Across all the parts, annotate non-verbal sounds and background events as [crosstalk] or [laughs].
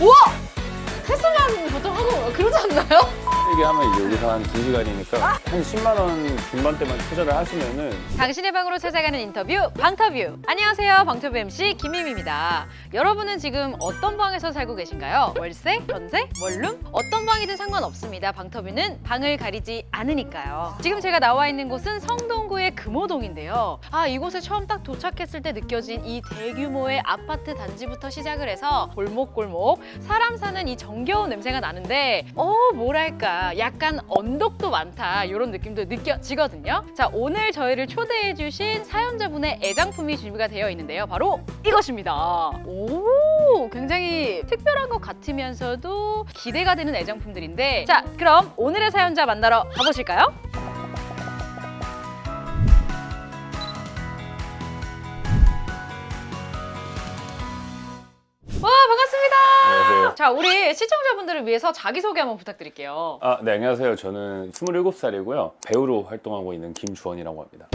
우와! 테슬라는 보통 하고 그러지 않나요? 이게 하면 이제 여기서 한 2시간이니까 한 10만 원 중반대만 투자를 하시면은 당신의 방으로 찾아가는 인터뷰 방터뷰 안녕하세요 방터뷰 MC 김희미입니다 여러분은 지금 어떤 방에서 살고 계신가요? 월세? 전세? 원룸? 어떤 방이든 상관없습니다 방터뷰는 방을 가리지 않으니까요 지금 제가 나와 있는 곳은 성동구의 금호동인데요 아 이곳에 처음 딱 도착했을 때 느껴진 이 대규모의 아파트 단지부터 시작을 해서 골목골목 사람 사는 이 정겨운 냄새가 나는데 어 뭐랄까 약간 언덕도 많다 이런 느낌도 느껴지거든요. 자 오늘 저희를 초대해 주신 사연자분의 애장품이 준비가 되어 있는데요. 바로 이것입니다. 오 굉장히 특별한 것 같으면서도 기대가 되는 애장품들인데. 자 그럼 오늘의 사연자 만나러 가보실까요? 와 반갑습니다 안녕하세요. 자 우리 시청자분들을 위해서 자기소개 한번 부탁드릴게요 아, 네, 안녕하세요. 저는 27살이고요. 배우로 활동하고 있는 김주원이라고 합니다.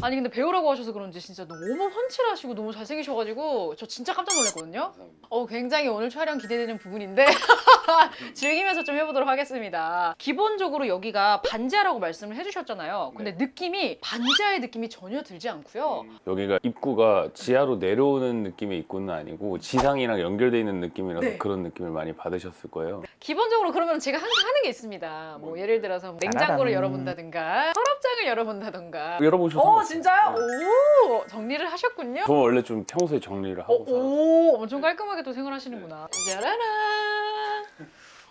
아니 근데 배우라고 하셔서 그런지 진짜 너무 훤칠하시고 너무 잘생기셔가지고 저 진짜 깜짝 놀랐거든요. 어 굉장히 오늘 촬영 기대되는 부분인데 [laughs] 즐기면서 좀 해보도록 하겠습니다. 기본적으로 여기가 반지하라고 말씀을 해주셨잖아요. 근데 느낌이 반지하의 느낌이 전혀 들지 않고요. 여기가 입구가 지하로 내려오는 느낌의 입구는 아니고 지상이랑 연결되어 있는 느낌이라서 네. 그런 느낌을 많이 받으셨을 거예요. 기본적으로 그러면 제가 항상 하는 게 있습니다. 뭐 예를 들어서 냉장고를 짜라란. 열어본다든가 서랍장을 열어본다든가. 열어보셔서 어 진짜요? 오 정리를 하셨군요. 저 원래 좀 평소에 정리를 어, 하고 살아요. 오, 엄청 깔끔하게 또 생활하시는구나. 짜라란.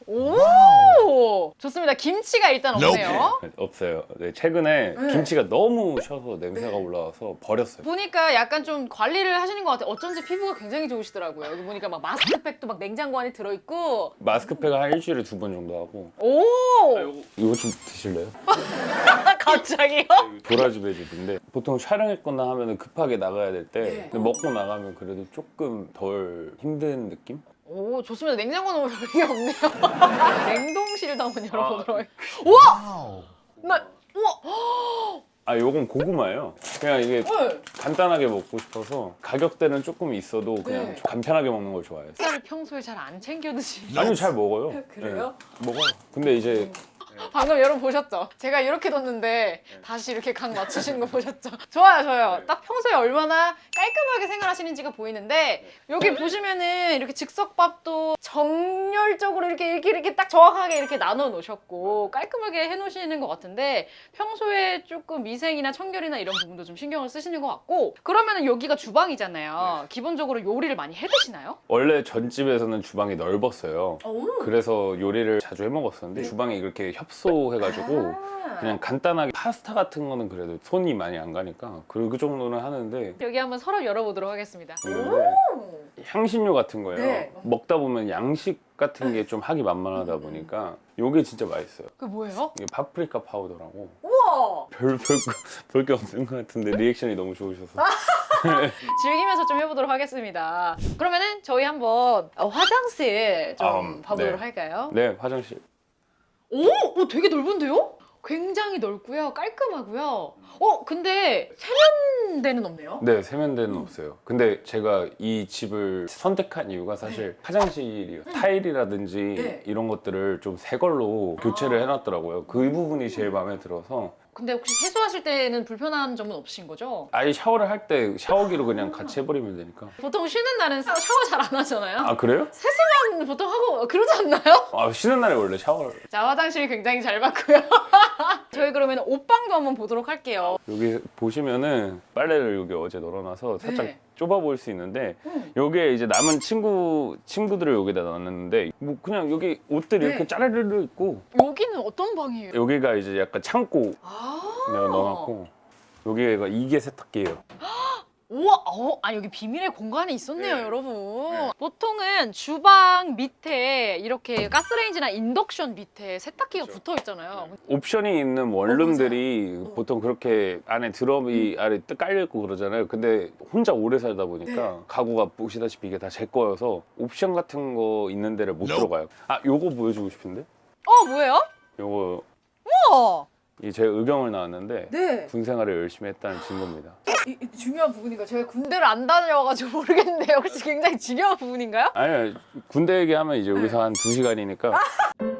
오, 좋습니다. 김치가 일단 없네요. 없어요. 네, 최근에 네. 김치가 너무 쉬어서 냄새가 올라와서 버렸어요. 보니까 약간 좀 관리를 하시는 것 같아요. 어쩐지 피부가 굉장히 좋으시더라고요. 여기 보니까 막 마스크팩도 막 냉장고 안에 들어있고. 마스크팩을 한 일주일에 두 번 정도 하고 오, 이거 좀 드실래요? [laughs] 갑자기요? 도라지 배즙인데 보통 촬영했거나 하면 급하게 나가야 될때 네. 먹고 나가면 그래도 조금 덜 힘든 느낌? 오, 좋습니다. 냉장고 너무 별게 없네요. 냉동실도 한번 열어보도록 할게요. 우와! 나, 우와! 아 요건 고구마예요. 그냥 이게 헐! 간단하게 먹고 싶어서 가격대는 조금 있어도 그냥 네. 좀 간편하게 먹는 걸 좋아해요. 쌀을 평소에 잘 안 챙겨 드시. 아니요 잘 먹어요. [laughs] 그래요? 네, 먹어요. 근데 이제 방금 여러분 보셨죠? 제가 이렇게 뒀는데 다시 이렇게 각 맞추시는 거 보셨죠? [laughs] 좋아요, 좋아요. 딱 평소에 얼마나 깔끔하게 생활하시는지가 보이는데 여기 보시면은 이렇게 즉석밥도 정열적으로 이렇게 이렇게 이렇게 딱 정확하게 이렇게 나눠 놓으셨고 깔끔하게 해 놓으시는 것 같은데 평소에 조금 미생이나 청결이나 이런 부분도 좀 신경을 쓰시는 것 같고 그러면은 여기가 주방이잖아요. 기본적으로 요리를 많이 해 드시나요? 원래 전집에서는 주방이 넓었어요. 오. 그래서 요리를 자주 해 먹었었는데 네. 주방이 이렇게 협 소해가지고 아. 그냥 간단하게 파스타 같은 거는 그래도 손이 많이 안 가니까 그, 그 정도는 하는데 여기 한번 서랍 열어보도록 하겠습니다. 근데 향신료 같은 거예요. 네. 먹다 보면 양식 같은 게 좀 하기 만만하다 보니까 요게 진짜 맛있어요. 그 뭐예요? 이게 파프리카 파우더라고 우와! 별별볼게 없는 것 같은데 리액션이 너무 좋으셔서 [laughs] 즐기면서 좀 해보도록 하겠습니다. 그러면은 저희 한번 어, 화장실 좀 음, 봐보도록 네. 할까요? 네 화장실 오, 오, 되게 넓은데요? 굉장히 넓고요, 깔끔하고요. 어, 근데 세면대는 없네요. 네 세면대는 없어요. 근데 제가 이 집을 선택한 이유가 사실 화장실이 타일이라든지 네. 이런 것들을 좀 새 걸로 교체를 해놨더라고요. 그 부분이 제일 마음에 들어서 근데 혹시 세수하실 때는 불편한 점은 없으신 거죠? 아예 샤워를 할 때 샤워기로 그냥 같이 해버리면 되니까. 보통 쉬는 날은 샤워 잘 안 하잖아요. 아 그래요? 세수만 보통 하고 그러지 않나요? 아 쉬는 날에 원래 샤워를 자, 화장실 굉장히 잘 봤고요. [laughs] 저희 그러면 옷방도 한번 보도록 할게요. 여기 보시면은 빨래를 여기 어제 널어놔서 살짝 네. 좁아 보일 수 있는데 음. 여기에 이제 남은 친구 친구들을 여기다 놨는데 뭐 그냥 여기 옷들이 네. 이렇게 짜르르 있고 여기는 어떤 방이에요? 여기가 이제 약간 창고 아. 내가 넣어놨고 여기가 이게 세탁기예요. 우와, 어, 아 여기 비밀의 공간이 있었네요, 네. 여러분. 네. 보통은 주방 밑에 이렇게 가스레인지나 인덕션 밑에 세탁기가 그렇죠. 붙어 있잖아요. 옵션이 있는 원룸들이 어. 보통 그렇게 안에 드럼이 아래 뜨 깔려 있고 그러잖아요. 근데 혼자 오래 살다 보니까 네. 가구가 보시다시피 이게 다 제 거여서 옵션 같은 거 있는 데를 못 들어가요. 아 요거 보여주고 싶은데 어, 뭐예요? 요거 우와, 이제 의경을 나왔는데 네. 군 생활을 열심히 했다는 증거입니다. 이, 이 중요한 부분인가? 제가 군대를 안 다녀와가지고 모르겠는데 혹시 굉장히 중요한 부분인가요? 아니 군대 얘기하면 이제 네. 여기서 한두 시간이니까 [laughs]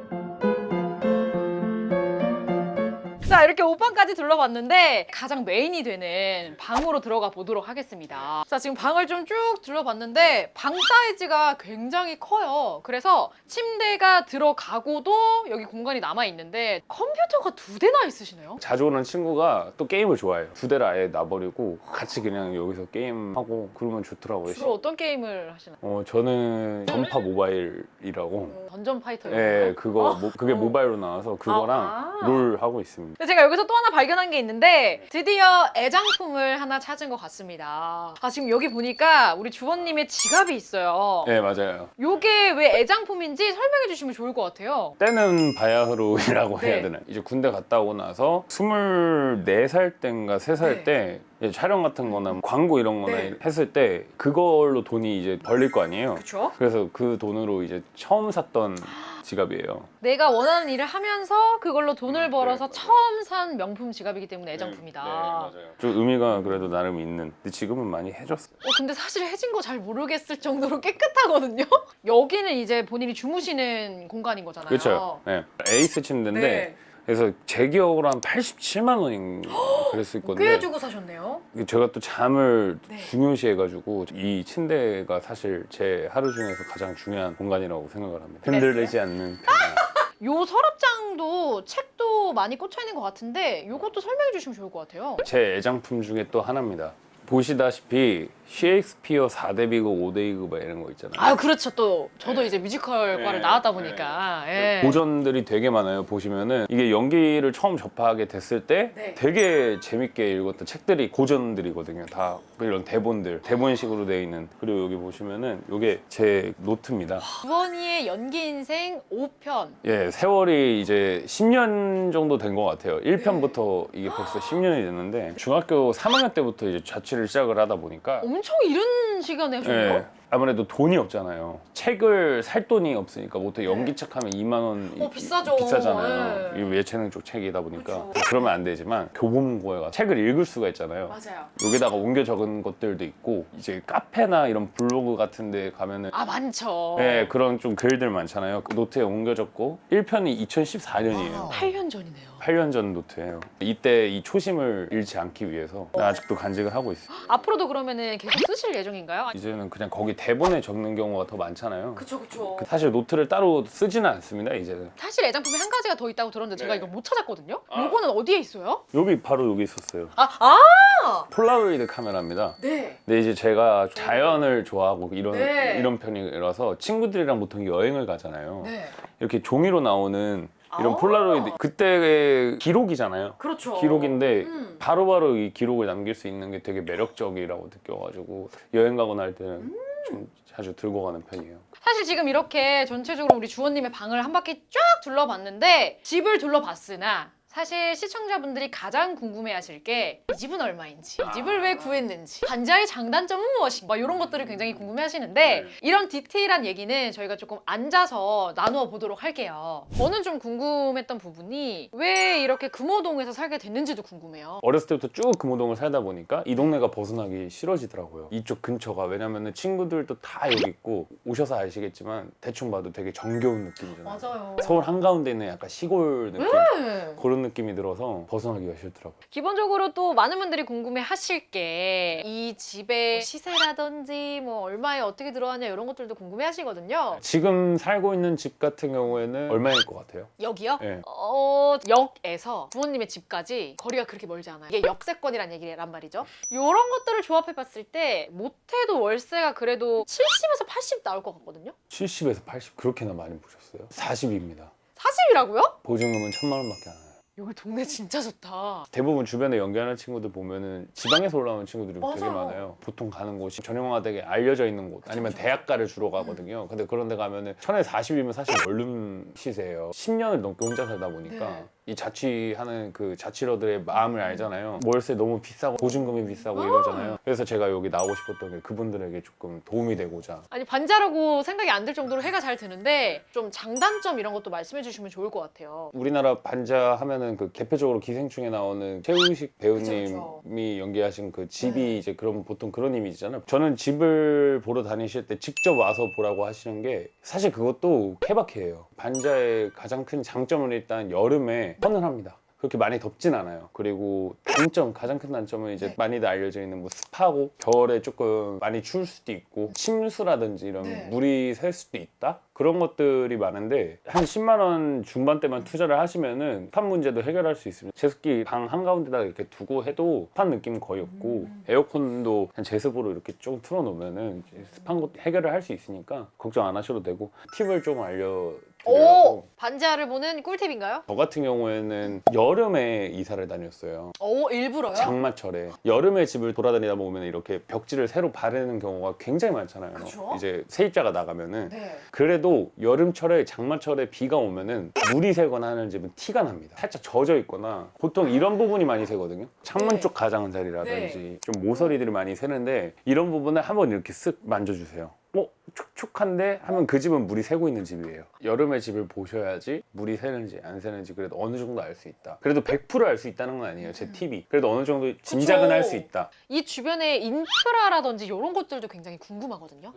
자 이렇게 옷방까지 둘러봤는데 가장 메인이 되는 방으로 들어가 보도록 하겠습니다. 자 지금 방을 좀 쭉 둘러봤는데 방 사이즈가 굉장히 커요. 그래서 침대가 들어가고도 여기 공간이 남아 있는데 컴퓨터가 두 대나 있으시네요. 자주 오는 친구가 또 게임을 좋아해요. 두 대를 아예 놔버리고 같이 그냥 여기서 게임하고 그러면 좋더라고요. 주로 어떤 게임을 하시나요? 어 저는 전파 모바일이라고. 던전 파이터. 예, 그거 모- 그게 어. 모바일로 나와서 그거랑 아. 롤 하고 있습니다. 근데 제가 여기서 또 하나 발견한 게 있는데 드디어 애장품을 하나 찾은 것 같습니다. 아 지금 여기 보니까 우리 주원님의 지갑이 있어요. 네 맞아요. 요게 왜 애장품인지 설명해 주시면 좋을 것 같아요. 때는 바야흐로이라고 네. 해야 되나? 이제 군대 갔다 오고 나서 24살 때인가 3살 네. 때 이제 촬영 같은 거나 광고 이런 거나 네. 했을 때 그걸로 돈이 이제 벌릴 거 아니에요. 그렇죠? 그래서 그 돈으로 이제 처음 샀던 [gasps] 지갑이에요. 내가 원하는 일을 하면서 그걸로 돈을 네, 벌어서 맞아요. 처음 산 명품 지갑이기 때문에 애장품이다. 네, 맞아요. 좀 의미가 그래도 나름 있는. 근데 지금은 많이 해줬어요. 어, 근데 사실 해진 거 잘 모르겠을 정도로 [laughs] 깨끗하거든요. 여기는 이제 본인이 주무시는 공간인 거잖아요. 그렇죠. 네. 에이스 침대인데 네. 그래서 제 기억으로 한 87만 원인 [gasps] 그랬을 건데 꽤 주고 사셨네요. 제가 또 잠을 네. 중요시해가지고 이 침대가 사실 제 하루 중에서 가장 중요한 공간이라고 생각을 합니다. 네. 흔들리지 않는 [laughs] 편이에요. 요 서랍장도 책도 많이 꽂혀 있는 것 같은데 요것도 설명해 주시면 좋을 것 같아요. 제 애장품 중에 또 하나입니다. 보시다시피 셰익스피어 4대 비극, 5대 비극 막 이런 거 있잖아요. 아유 그렇죠 또 저도 이제 뮤지컬과를 네, 나왔다 보니까 예. 고전들이 되게 많아요. 보시면은 이게 연기를 처음 접하게 됐을 때 네. 되게 재밌게 읽었던 책들이 고전들이거든요. 다 이런 대본들, 대본식으로 되어 있는. 그리고 여기 보시면은 이게 제 노트입니다. 주원이의 연기 인생 5편 예, 세월이 이제 10년 정도 된 것 같아요. 1편부터 이게 벌써 10년이 됐는데 중학교 3학년 때부터 이제 자취를 시작을 하다 보니까 엄청 이른 시간에. 예, 아무래도 돈이 없잖아요. 책을 살 돈이 없으니까 보통 연기책 하면 2만 원 네. 어, 비싸죠. 비싸잖아요. 네. 이 예체능 쪽 책이다 보니까 그쵸. 그러면 안 되지만 교보문고에 가서 책을 읽을 수가 있잖아요. 맞아요. 여기다가 옮겨 적은 것들도 있고 이제 카페나 이런 블로그 같은 데 가면은 아 많죠. 네, 그런 좀 글들 많잖아요. 그 노트에 옮겨 적고 1편이 2014년이에요. 8년 전이네요. 8년 전 노트예요. 이때 이 초심을 잃지 않기 위해서 아직도 간직을 하고 있어요. 앞으로도 그러면은 계속 쓰실 예정인가요? 이제는 그냥 거기 대본에 적는 경우가 더 많잖아요. 그쵸 그쵸. 사실 노트를 따로 쓰지는 않습니다. 이제는 사실 애장품이 한 가지가 더 있다고 들었는데 제가 네. 이걸 못 찾았거든요. 아. 요거는 어디에 있어요? 여기 바로 여기 있었어요. 아 아. 폴라로이드 카메라입니다. 네. 근데 이제 제가 자연을 좋아하고 이런 네. 이런 편이라서 친구들이랑 보통 여행을 가잖아요. 네. 이렇게 종이로 나오는 이런 아. 폴라로이드 그때의 기록이잖아요. 그렇죠. 기록인데 음. 바로바로 이 기록을 남길 수 있는 게 되게 매력적이라고 느껴가지고 여행 가거나 할 때는 음. 좀 자주 들고 가는 편이에요. 사실 지금 이렇게 전체적으로 우리 주원님의 방을 한 바퀴 쫙 둘러봤는데 집을 둘러봤으나 사실 시청자분들이 가장 궁금해하실 게 이 집은 얼마인지, 이 집을 왜 구했는지, 반지하의 장단점은 무엇인가 이런 것들을 굉장히 궁금해하시는데 네. 이런 디테일한 얘기는 저희가 조금 앉아서 나누어 보도록 할게요. 저는 좀 궁금했던 부분이 왜 이렇게 금호동에서 살게 됐는지도 궁금해요. 어렸을 때부터 쭉 금호동을 살다 보니까 이 동네가 벗어나기 싫어지더라고요. 이쪽 근처가 왜냐면은 친구들도 다 여기 있고 오셔서 아시겠지만 대충 봐도 되게 정겨운 느낌이잖아요. 맞아요. 서울 한가운데 있는 약간 시골 느낌 네. 그런 느낌이 들어서 벗어나기가 싫더라고요. 기본적으로 또 많은 분들이 궁금해 하실 게 이 집의 시세라든지 뭐 얼마에 어떻게 들어가냐 이런 것들도 궁금해 하시거든요. 지금 살고 있는 집 같은 경우에는 얼마일 것 같아요? 여기요? 네. 어, 역에서 부모님의 집까지 거리가 그렇게 멀지 않아요. 이게 역세권이란 얘기란 말이죠. 이런 것들을 조합해 봤을 때 못해도 월세가 그래도 70에서 80 나올 것 같거든요. 70에서 80 그렇게나 많이 보셨어요? 40입니다. 40이라고요? 보증금은 천만 원밖에 안 해요. 여기 동네 진짜 좋다. 대부분 주변에 연기하는 친구들 보면은 지방에서 올라오는 친구들이 되게 맞아요. 많아요. 보통 가는 곳이 전형화 되게 알려져 있는 곳 아니면 대학가를 주로 가거든요. 근데 그런 데 가면은 천에 40이면 사실 원룸 시세예요. 10년을 넘게 혼자 살다 보니까 네. 이 자취하는 그 자취러들의 마음을 알잖아요. 월세 너무 비싸고 보증금이 비싸고 이러잖아요. 그래서 제가 여기 나오고 싶었던 게 그분들에게 조금 도움이 되고자 아니 반자라고 생각이 안 들 정도로 해가 잘 드는데 좀 장단점 이런 것도 말씀해 주시면 좋을 것 같아요. 우리나라 반자 하면은 그 개표적으로 기생충에 나오는 최우식 배우님이 그쵸, 연기하신 그 집이 네. 이제 그런 보통 그런 이미지잖아요. 저는 집을 보러 다니실 때 직접 와서 보라고 하시는 게 사실 그것도 케바케예요. 반자의 가장 큰 장점은 일단 여름에 서늘합니다. 그렇게 많이 덥진 않아요. 그리고 단점, 가장 큰 단점은 이제 네. 많이들 알려져 있는 뭐 습하고 겨울에 조금 많이 추울 수도 있고 침수라든지 이런 네. 물이 셀 수도 있다? 그런 것들이 많은데 한 10만 원 중반대만 투자를 하시면은 습한 문제도 해결할 수 있습니다. 제습기 방 한 가운데다가 이렇게 두고 해도 습한 느낌은 거의 없고 음. 에어컨도 그냥 제습으로 이렇게 좀 틀어놓으면은 습한 것 해결을 할 수 있으니까 걱정 안 하셔도 되고 팁을 좀 알려 오 반자를 보는 꿀팁인가요? 저 같은 경우에는 여름에 이사를 다녔어요. 오 일부러요? 장마철에 여름에 집을 돌아다니다 보면 이렇게 벽지를 새로 바르는 경우가 굉장히 많잖아요. 그쵸? 이제 세입자가 나가면은 네. 그래도 여름철에 장마철에 비가 오면은 물이 새거나 하는 집은 티가 납니다. 살짝 젖어 있거나 보통 이런 부분이 많이 새거든요. 창문 네. 쪽 가장 자리라든지 좀 모서리들이 많이 새는데 이런 부분을 한번 이렇게 쓱 만져주세요. 어 촉촉한데 하면 그 집은 물이 새고 있는 집이에요. 여름에 집을 보셔야지 물이 새는지 안 새는지 그래도 어느 정도 알 수 있다. 그래도 100%알 수 있다는 건 아니에요. 제 팁이. 그래도 어느 정도 짐작은. 할 수 있다. 이 주변에 인프라라든지 이런 것들도 굉장히 궁금하거든요.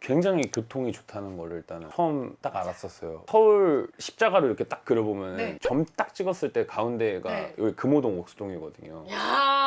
굉장히 교통이 좋다는 걸 일단은 처음 딱 알았었어요. 서울 십자가로 이렇게 딱 그려보면 네. 점 딱 찍었을 때 가운데가 네. 여기 금호동 옥수동이거든요. 야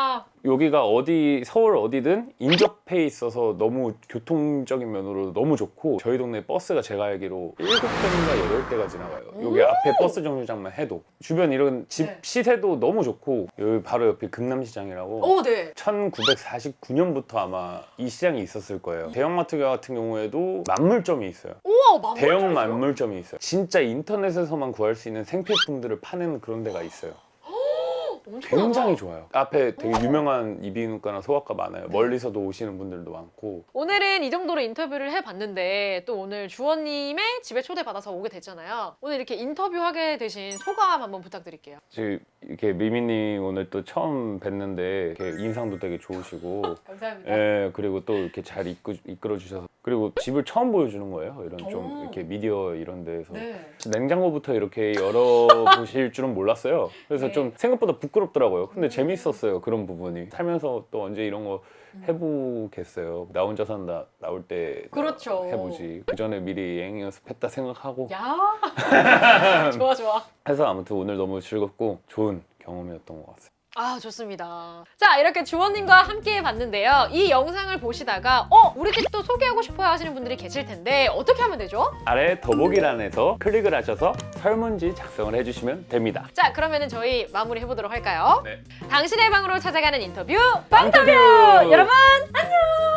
여기가 어디 서울 어디든 인접해 있어서 너무 교통적인 면으로 너무 좋고 저희 동네 버스가 제가 알기로 7대인가 8대가 지나가요. 여기 오! 앞에 버스 정류장만 해도 주변 이런 집 네. 시세도 너무 좋고 여기 바로 옆에 금남시장이라고 오 네. 1949년부터 아마 이 시장이 있었을 거예요. 대형마트 같은 경우에도 만물점이 있어요. 우와 만물 대형 만물점이 있어요. 진짜 인터넷에서만 구할 수 있는 생필품들을 파는 그런 데가 있어요. 굉장히 좋아요. 앞에 되게 유명한 이비인후과나 소아과 많아요. 멀리서도 오시는 분들도 많고. 오늘은 이 정도로 인터뷰를 해봤는데 또 오늘 주원님의 집에 초대받아서 오게 됐잖아요. 오늘 이렇게 인터뷰하게 되신 소감 한번 부탁드릴게요. 지금 이렇게 미미님 오늘 또 처음 뵀는데 이렇게 인상도 되게 좋으시고, [laughs] 감사합니다. 예 그리고 또 이렇게 잘 이끌, 이끌어 주셔서 그리고 집을 처음 보여주는 거예요. 이런 좀 오. 이렇게 미디어 이런 데에서. 네. 냉장고부터 이렇게 열어 보실 줄은 몰랐어요. 그래서 네. 좀 생각보다 부끄 럽더라고요. 근데 재밌었어요. 그런 부분이. 살면서 또 언제 이런 거 해보겠어요. 나 혼자 산다 나올 때 그렇죠. 해보지. 그 전에 미리 예행 연습했다 생각하고 야 [laughs] 좋아 좋아. 해서 아무튼 오늘 너무 즐겁고 좋은 경험이었던 것 같아요. 아 좋습니다. 자 이렇게 주원님과 함께 봤는데요. 이 영상을 보시다가 어 우리 집도 소개하고 싶어요 하시는 분들이 계실 텐데 어떻게 하면 되죠? 아래 더보기란에서 클릭을 하셔서 설문지 작성을 해주시면 됩니다. 자 그러면은 저희 마무리 해보도록 할까요? 네. 당신의 방으로 찾아가는 인터뷰 방터뷰! 여러분 안녕.